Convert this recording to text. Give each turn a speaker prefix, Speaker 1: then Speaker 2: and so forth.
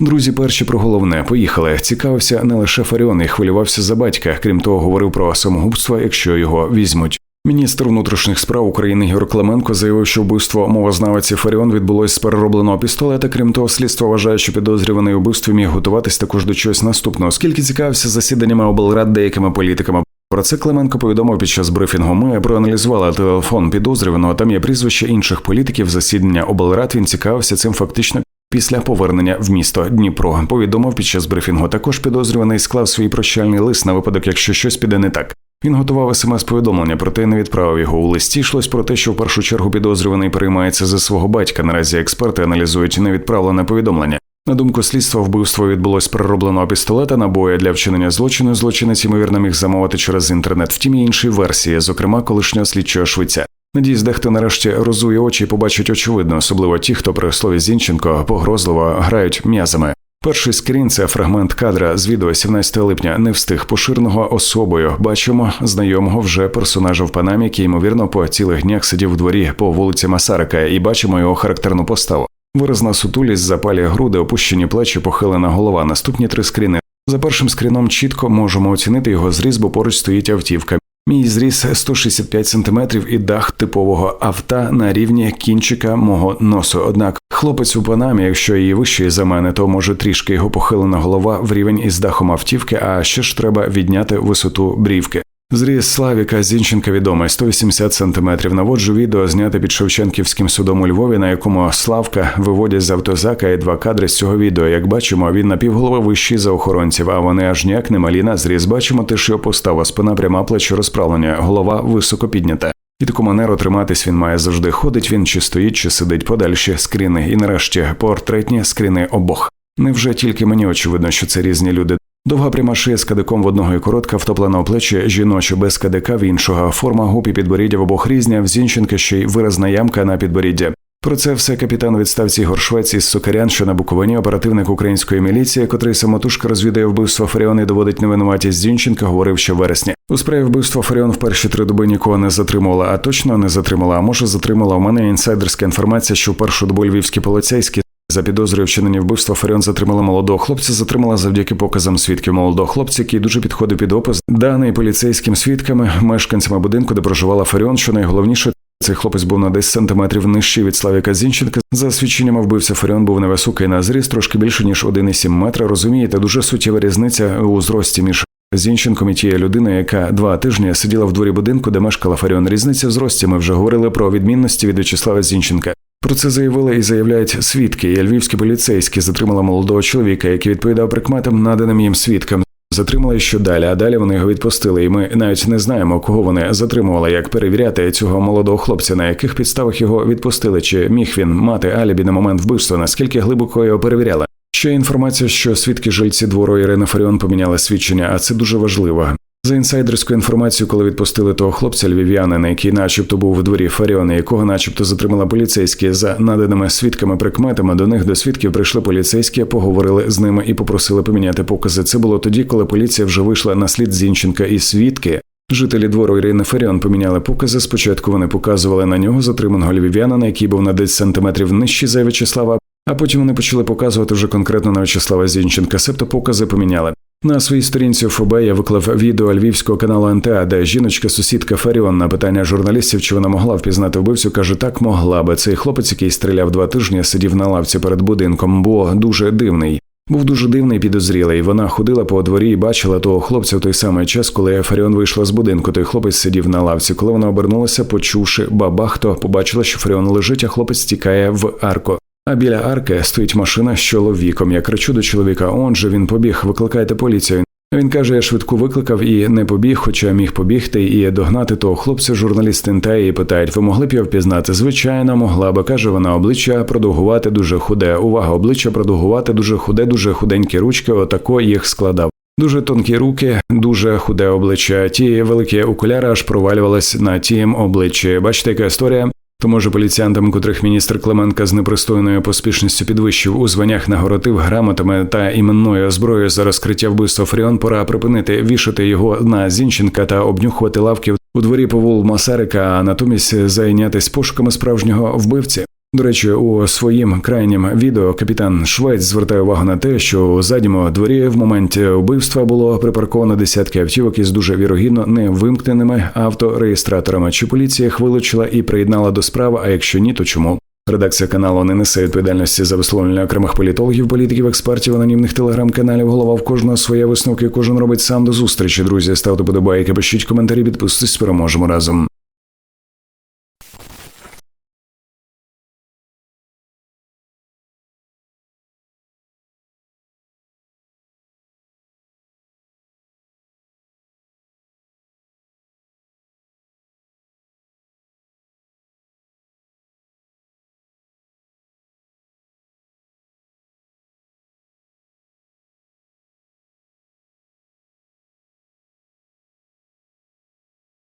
Speaker 1: Друзі, перші про головне поїхали. Цікавився не лише Фаріон і хвилювався за батька. Крім того, говорив про самогубство, якщо його візьмуть. Міністр внутрішніх справ України Ігор Клименко заявив, що вбивство мовознавиці Фаріон відбулось з переробленого пістолета. Крім того, слідство вважає, що підозрюваний у вбивстві міг готуватись також до чогось наступного, оскільки цікавився засіданнями облрад деякими політиками. Про це Клименко повідомив під час брифінгу. Ми проаналізували телефон підозрюваного. Там є прізвище інших політиків. Засідання облрад він цікавився цим фактично. Після повернення в місто Дніпро повідомив під час брифінгу. Також підозрюваний склав свій прощальний лист на випадок, якщо щось піде не так. Він готував смс-повідомлення, проте не відправив його у листі. Йшлось про те, що в першу чергу підозрюваний переймається за свого батька. Наразі експерти аналізують невідправлене повідомлення. На думку слідства, вбивство відбулось переробленого пістолета набої для вчинення злочину. Злочинець ймовірно міг замовити через інтернет. Втім, інші версії, зокрема колишнього слідчого швиця. Надіюсь, дехто нарешті розує очі і побачить очевидно, особливо ті, хто при слові Зінченко погрозливо грають м'язами. Перший скрін це фрагмент кадра з відео 17 липня. Не встиг поширеного особою. Бачимо знайомого вже персонажа в Панамі, який ймовірно по цілих днях сидів в дворі по вулиці Масарика, і бачимо його характерну поставу. Виразна сутулість, запалі груди, опущені плечі, похилена голова. Наступні три скріни. За першим скріном чітко можемо оцінити його зріз, бо поруч стоїть автівка. Мій зріс 165 см і дах типового авто на рівні кінчика мого носу. Однак хлопець у панамі, якщо її вищий за мене, то може трішки його похилена голова в рівень із дахом автівки, а ще ж треба відняти висоту брівки. Зріз Славіка Зінченка відомий 180 сантиметрів. Наводжу відео зняте під Шевченківським судом у Львові, на якому Славка виводять з автозака і два кадри з цього відео. Як бачимо, він напівголови вищий за охоронців, а вони аж ніяк не малі на зріз. Бачимо теж його постава, спина пряма плечі розправлення, голова високо піднята. І таку манеру триматись він має завжди. Ходить він чи стоїть, чи сидить подальші скріни. І нарешті портретні скріни обох. Невже тільки мені очевидно, що це різні люди. Довга пряма шия з кадиком в одного і коротка, втоплена у плечі, жіноча без кадика в іншого, форма губ і підборіддя в обох різня, в Зінченка ще й виразна ямка на підборіддя. Про це все капітан відставці Ігор Швець із Сокарян, що на Буковині, оперативник української міліції, котрий самотужка розвідує вбивство Фаріон і доводить невинуватість Зінченка, говорив ще в вересні. У справі вбивства Фаріон в перші три доби нікого не затримувала, а точно не затримала. А може затримала. У мене інсайдерська інформація, що в першу добу львівські поліцейські за підозрою вчинення вбивства Фаріон затримала молодого хлопця. Затримала завдяки показам свідків молодого хлопця, який дуже підходив під опис, даний поліцейським свідками, мешканцями будинку, де проживала Фаріон. Що найголовніше, цей хлопець був на 10 сантиметрів нижчий від Славіка Зінченка. За свідченнями вбивця Фаріон був невисокий на зріст, трошки більше ніж 1,7 метра. Розумієте, дуже суттєва різниця у зрості між. Зінченком і тією людиною, яка два тижні сиділа в дворі будинку, де мешкала Фаріон. Різниця в зрості. Ми вже говорили про відмінності від В'ячеслава Зінченка. Про це заявили і заявляють свідки. І львівські поліцейські затримали молодого чоловіка, який відповідав прикметам, наданим їм свідкам. Затримали що далі, а далі вони його відпустили. І ми навіть не знаємо, кого вони затримували, як перевіряти цього молодого хлопця, на яких підставах його відпустили, чи міг він мати алібі на момент вбивства, наскільки глибоко його перевіряли. Ще інформація, що свідки жильці двору Ірина Фаріон поміняли свідчення, а це дуже важливо. За інсайдерською інформацією, коли відпустили того хлопця львів'янина, який, начебто, був у дворі Фаріона, якого, начебто, затримала поліцейські за наданими свідками прикметами, до них до свідків прийшли поліцейські, поговорили з ними і попросили поміняти покази. Це було тоді, коли поліція вже вийшла на слід Зінченка і свідки. Жителі двору Ірини Фаріон поміняли покази. Спочатку вони показували на нього затриманого львів'янина, який був на 10 сантиметрів нижчий за В'ячеслава, а потім вони почали показувати вже конкретно на В'ячеслава Зінченка, себто покази поміняли. На своїй сторінці ФБ я виклав відео львівського каналу НТА, де жіночка, сусідка Фаріон на питання журналістів, чи вона могла впізнати вбивцю, каже, так могла би. Цей хлопець, який стріляв два тижні, сидів на лавці перед будинком, бо дуже дивний. Був дуже дивний підозрілий. Вона ходила по дворі і бачила того хлопця в той самий час, коли Фаріон вийшла з будинку. Той хлопець сидів на лавці. Коли вона обернулася, почувши бабах, то побачила, що Фаріон лежить, а хлопець тікає в арку. А біля арки стоїть машина з чоловіком. Я кричу до чоловіка. Он же він побіг, викликайте поліцію. Він каже, я швидку викликав і не побіг, хоча міг побігти і догнати того хлопця. Журналіст тентає і питають: ви могли б його впізнати? Звичайно, могла би каже вона. Обличчя продовгувати дуже худе. Увага, обличчя продовгувати дуже худе, дуже худенькі ручки. Отако їх складав. Дуже тонкі руки, дуже худе обличчя. Ті великі окуляри аж провалювались на тім обличчі. Бачите, яка історія? То може поліціянтам, котрих міністр Клименка з непристойною поспішністю підвищив у званнях нагородив грамотами та іменною зброєю за розкриття вбивства Фріон, пора припинити вішати його на Зінченка та обнюхувати лавки у дворі повул Масарика, а натомість зайнятися пошуками справжнього вбивці. До речі, у своїм крайнім відео капітан Швець звертає увагу на те, що у задньому дворі в моменті вбивства було припарковано десятки автівок із дуже вірогідно не вимкненими автореєстраторами. Чи поліція їх вилучила і приєднала до справи? А якщо ні, то чому? Редакція каналу не несе відповідальності за висловлення окремих політологів, політиків, експертів, анонімних телеграм-каналів. Голова в кожного своє висновки. Кожен робить сам до зустрічі. Друзі, ставте подобайки, пишіть коментарі, підписуйтесь, переможемо разом.